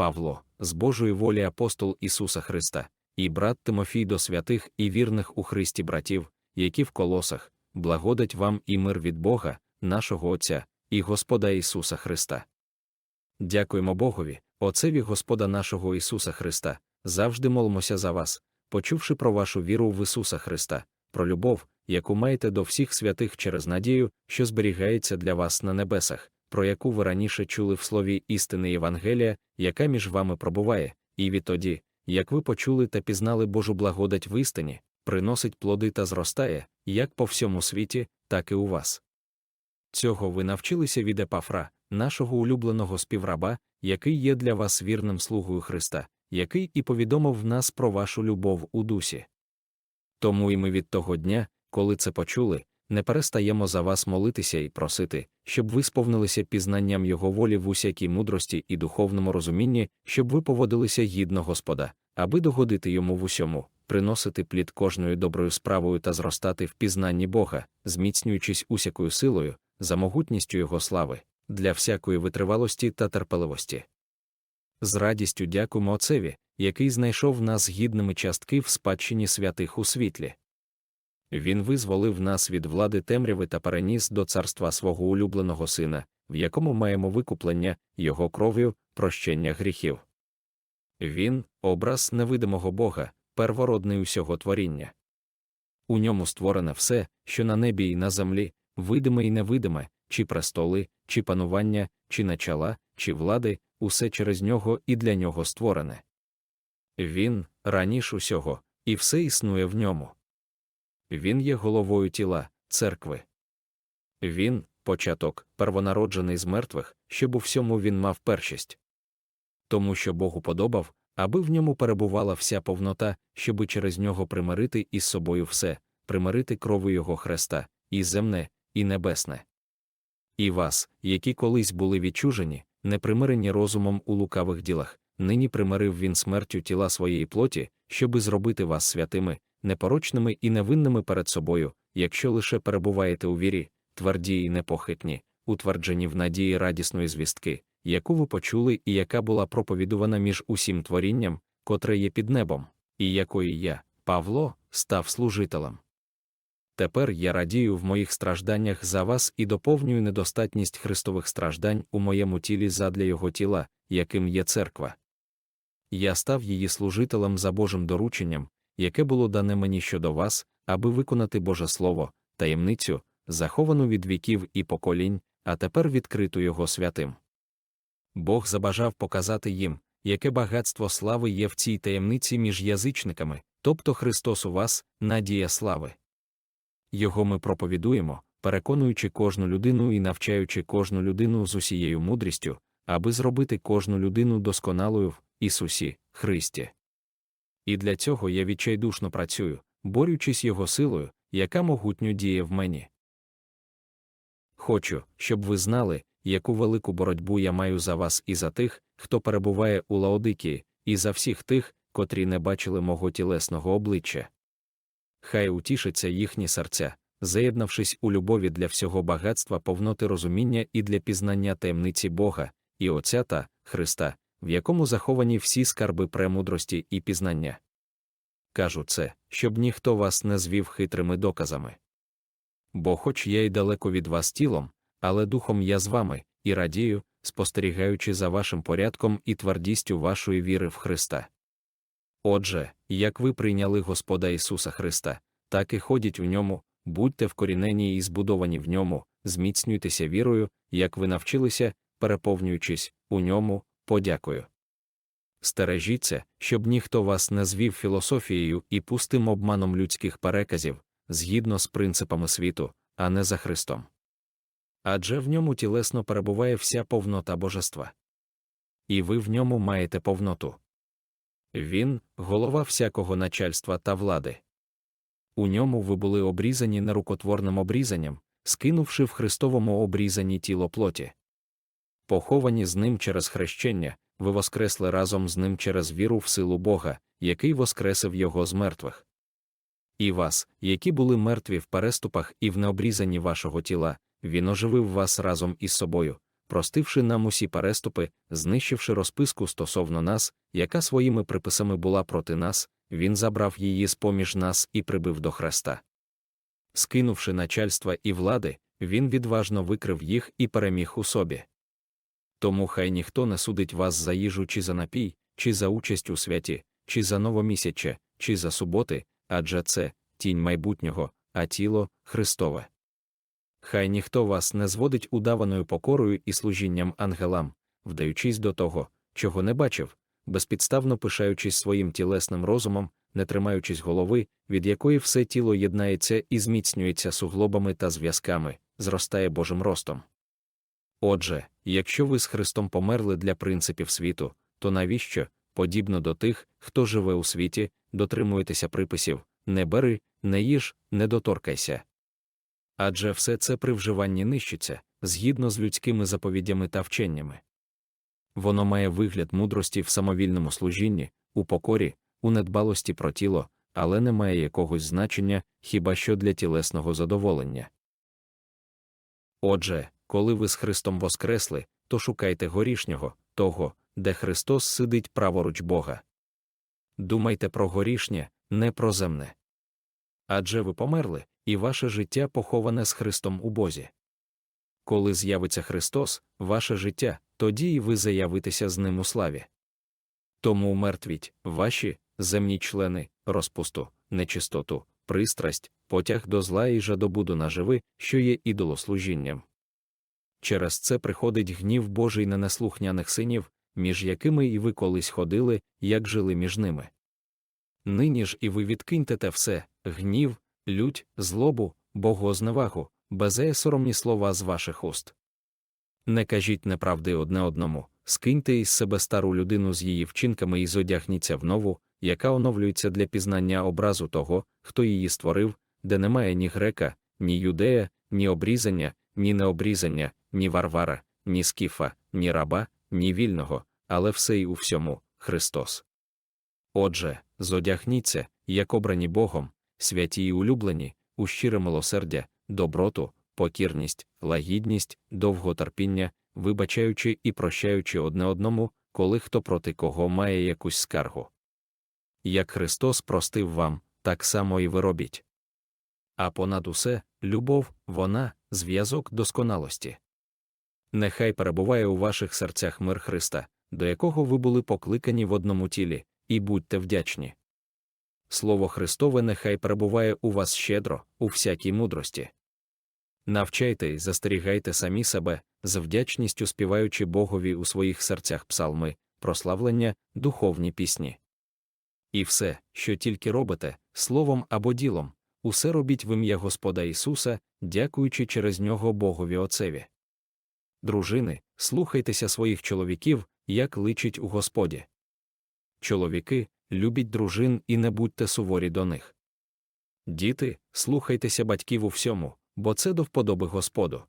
Павло, з Божої волі апостол Ісуса Христа, і брат Тимофій до святих і вірних у Христі братів, які в колосах, благодать вам і мир від Бога, нашого Отця, і Господа Ісуса Христа. Дякуємо Богові, Отцеві Господа нашого Ісуса Христа, завжди молимося за вас, почувши про вашу віру в Ісуса Христа, про любов, яку маєте до всіх святих через надію, що зберігається для вас на небесах, про яку ви раніше чули в слові істини Євангелія, яка між вами пробуває, і відтоді, як ви почули та пізнали Божу благодать в істині, приносить плоди та зростає, як по всьому світі, так і у вас. Цього ви навчилися від Епафра, нашого улюбленого співраба, який є для вас вірним слугою Христа, який і повідомив нас про вашу любов у дусі. Тому і ми від того дня, коли це почули, не перестаємо за вас молитися і просити, щоб ви сповнилися пізнанням Його волі в усякій мудрості і духовному розумінні, щоб ви поводилися гідно Господа, аби догодити йому в усьому, приносити плід кожною доброю справою та зростати в пізнанні Бога, зміцнюючись усякою силою, за могутністю Його слави, для всякої витривалості та терпеливості. З радістю дякуємо Отцеві, який знайшов нас гідними частки в спадщині святих у світлі. Він визволив нас від влади темряви та переніс до царства свого улюбленого сина, в якому маємо викуплення, його кров'ю, прощення гріхів. Він образ невидимого Бога, первородний усього творіння. У ньому створене все, що на небі і на землі, видиме і невидиме, чи престоли, чи панування, чи начала, чи влади, усе через нього і для нього створене. Він раніш усього, і все існує в ньому. Він є головою тіла, церкви. Він початок, первонароджений з мертвих, щоб у всьому він мав першість. Тому що Богу подобав, аби в ньому перебувала вся повнота, щоби через нього примирити із собою все, примирити крови Його Хреста, і земне, і небесне. І вас, які колись були відчужені, не примирені розумом у лукавих ділах, нині примирив він смертю тіла своєї плоті, щоби зробити вас святими, непорочними і невинними перед собою, якщо лише перебуваєте у вірі, тверді і непохитні, утверджені в надії радісної звістки, яку ви почули і яка була проповідувана між усім творінням, котре є під небом, і якої я, Павло, став служителем. Тепер я радію в моїх стражданнях за вас і доповнюю недостатність Христових страждань у моєму тілі задля Його тіла, яким є церква. Я став її служителем за Божим дорученням, яке було дане мені щодо вас, аби виконати Боже Слово, таємницю, заховану від віків і поколінь, а тепер відкриту Його святим. Бог забажав показати їм, яке багатство слави є в цій таємниці між язичниками, тобто Христос у вас, надія слави. Його ми проповідуємо, переконуючи кожну людину і навчаючи кожну людину з усією мудрістю, аби зробити кожну людину досконалою в Ісусі, Христі. І для цього я відчайдушно працюю, борючись Його силою, яка могутньо діє в мені. Хочу, щоб ви знали, яку велику боротьбу я маю за вас і за тих, хто перебуває у Лаодикії, і за всіх тих, котрі не бачили мого тілесного обличчя. Хай утішиться їхні серця, заєднавшись у любові для всього багатства повноти розуміння і для пізнання таємниці Бога, і Отця та Христа, в якому заховані всі скарби премудрості і пізнання. Кажу це, щоб ніхто вас не звів хитрими доказами. Бо, хоч я й далеко від вас тілом, але духом я з вами, і радію, спостерігаючи за вашим порядком і твердістю вашої віри в Христа. Отже, як ви прийняли Господа Ісуса Христа, так і ходіть у ньому, будьте вкорінені і збудовані в ньому, зміцнюйтеся вірою, як ви навчилися, переповнюючись у ньому, подякую. Стережіться, щоб ніхто вас не звів філософією і пустим обманом людських переказів, згідно з принципами світу, а не за Христом. Адже в ньому тілесно перебуває вся повнота божества. І ви в ньому маєте повноту. Він голова всякого начальства та влади. У ньому ви були обрізані нерукотворним обрізанням, скинувши в Христовому обрізанні тіло плоті. Поховані з ним через хрещення, ви воскресли разом з ним через віру в силу Бога, який воскресив його з мертвих. І вас, які були мертві в переступах і в необрізанні вашого тіла, він оживив вас разом із собою, простивши нам усі переступи, знищивши розписку стосовно нас, яка своїми приписами була проти нас, він забрав її з поміж нас і прибив до хреста. Скинувши начальства і влади, він відважно викрив їх і переміг у собі. Тому хай ніхто не судить вас за їжу чи за напій, чи за участь у святі, чи за новомісяче, чи за суботи, адже це тінь майбутнього, а тіло Христове. Хай ніхто вас не зводить удаваною покорою і служінням ангелам, вдаючись до того, чого не бачив, безпідставно пишаючись своїм тілесним розумом, не тримаючись голови, від якої все тіло єднається і зміцнюється суглобами та зв'язками, зростає Божим ростом. Отже, якщо ви з Христом померли для принципів світу, то навіщо, подібно до тих, хто живе у світі, дотримуєтеся приписів не бери, не їж, не доторкайся. Адже все це при вживанні нищиться, згідно з людськими заповідями та вченнями. Воно має вигляд мудрості в самовільному служінні, у покорі, у недбалості про тіло, але не має якогось значення хіба що для тілесного задоволення. Отже, коли ви з Христом воскресли, то шукайте горішнього, того, де Христос сидить праворуч Бога. Думайте про горішнє, не про земне. Адже ви померли, і ваше життя поховане з Христом у Бозі. Коли з'явиться Христос, ваше життя, тоді і ви заявитеся з ним у славі. Тому мертвіть ваші земні члени, розпусту, нечистоту, пристрасть, потяг до зла і жадобуду наживи, що є ідолослужінням. Через це приходить гнів Божий на неслухняних синів, між якими і ви колись ходили, як жили між ними. Нині ж і ви відкиньте те все гнів, лють, злобу, богозневагу, безеє соромні слова з ваших уст. Не кажіть неправди одне одному, скиньте із себе стару людину з її вчинками і зодягніться в нову, яка оновлюється для пізнання образу того, хто її створив, де немає ні грека, ні юдея, ні обрізання, ні необрізання, ні варвара, ні скіфа, ні раба, ні вільного, але все й у всьому Христос. Отже, зодягніться, як обрані Богом, святі й улюблені, у щире милосердя, доброту, покірність, лагідність, довготерпіння, вибачаючи і прощаючи одне одному, коли хто проти кого має якусь скаргу. Як Христос простив вам, так само і ви робіть. А понад усе, любов, вона, зв'язок досконалості. Нехай перебуває у ваших серцях мир Христа, до якого ви були покликані в одному тілі, і будьте вдячні. Слово Христове нехай перебуває у вас щедро, у всякій мудрості. Навчайте й застерігайте самі себе, з вдячністю співаючи Богові у своїх серцях псалми, прославлення, духовні пісні. І все, що тільки робите, словом або ділом, усе робіть в ім'я Господа Ісуса, дякуючи через нього Богові Отцеві. Дружини, слухайтеся своїх чоловіків, як личить у Господі. Чоловіки, любіть дружин і не будьте суворі до них. Діти, слухайтеся батьків у всьому, бо це до вподоби Господу.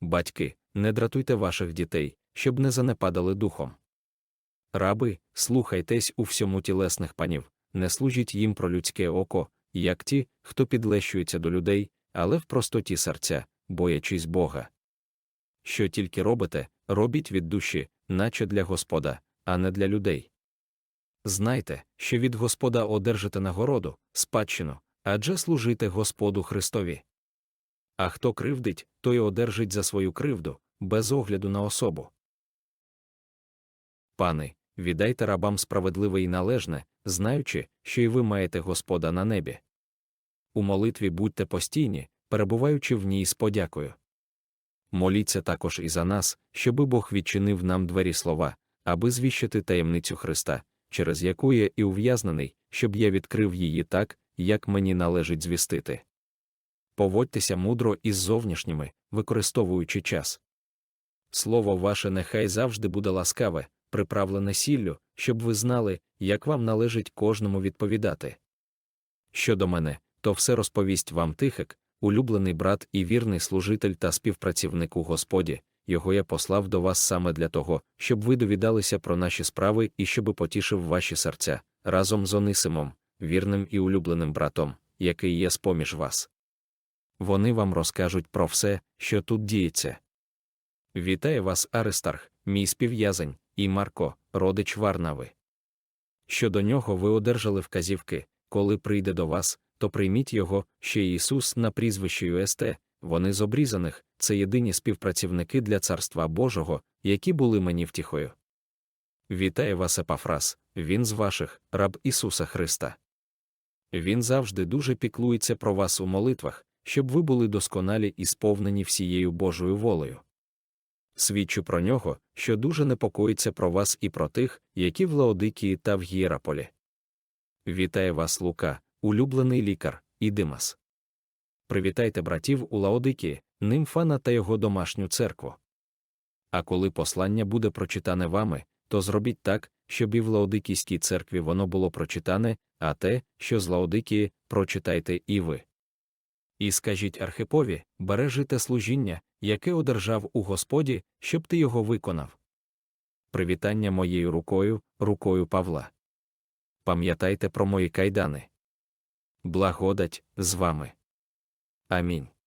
Батьки, не дратуйте ваших дітей, щоб не занепадали духом. Раби, слухайтесь у всьому тілесних панів, не служіть їм про людське око, як ті, хто підлещується до людей, але в простоті серця, боячись Бога. Що тільки робите, робіть від душі, наче для Господа, а не для людей. Знайте, що від Господа одержите нагороду, спадщину, адже служите Господу Христові. А хто кривдить, той одержить за свою кривду, без огляду на особу. Пани, віддайте рабам справедливе і належне, знаючи, що й ви маєте Господа на небі. У молитві будьте постійні, перебуваючи в ній з подякою. Моліться також і за нас, щоби Бог відчинив нам двері слова, аби звіщити таємницю Христа, через яку я і ув'язнений, щоб я відкрив її так, як мені належить звістити. Поводьтеся мудро із зовнішніми, використовуючи час. Слово ваше нехай завжди буде ласкаве, приправлене сіллю, щоб ви знали, як вам належить кожному відповідати. Щодо мене, то все розповість вам Тихик, улюблений брат і вірний служитель та співпрацівник у Господі, його я послав до вас саме для того, щоб ви довідалися про наші справи і щоби потішив ваші серця разом з Онисимом, вірним і улюбленим братом, який є з поміж вас. Вони вам розкажуть про все, що тут діється. Вітає вас, Аристарх, мій співв'язень, і Марко, родич Варнави. Щодо нього ви одержали вказівки, коли прийде до вас, то прийміть його, ще Ісус на прізвище ЮСТ, вони з обрізаних, це єдині співпрацівники для Царства Божого, які були мені втіхою. Вітає вас, Епафрас, він з ваших, раб Ісуса Христа. Він завжди дуже піклується про вас у молитвах, щоб ви були досконалі і сповнені всією Божою волею. Свідчу про нього, що дуже непокоїться про вас і про тих, які в Лаодикії та в Гієраполі. Вітає вас, Лука, улюблений лікар, і Димас. Привітайте братів у Лаодикії, Нимфана та його домашню церкву. А коли послання буде прочитане вами, то зробіть так, щоб і в Лаодикійській церкві воно було прочитане, а те, що з Лаодикії, прочитайте і ви. І скажіть Архипові, бережи те служіння, яке одержав у Господі, щоб ти його виконав. Привітання моєю рукою, рукою Павла. Пам'ятайте про мої кайдани. Благодать з вами. Амінь.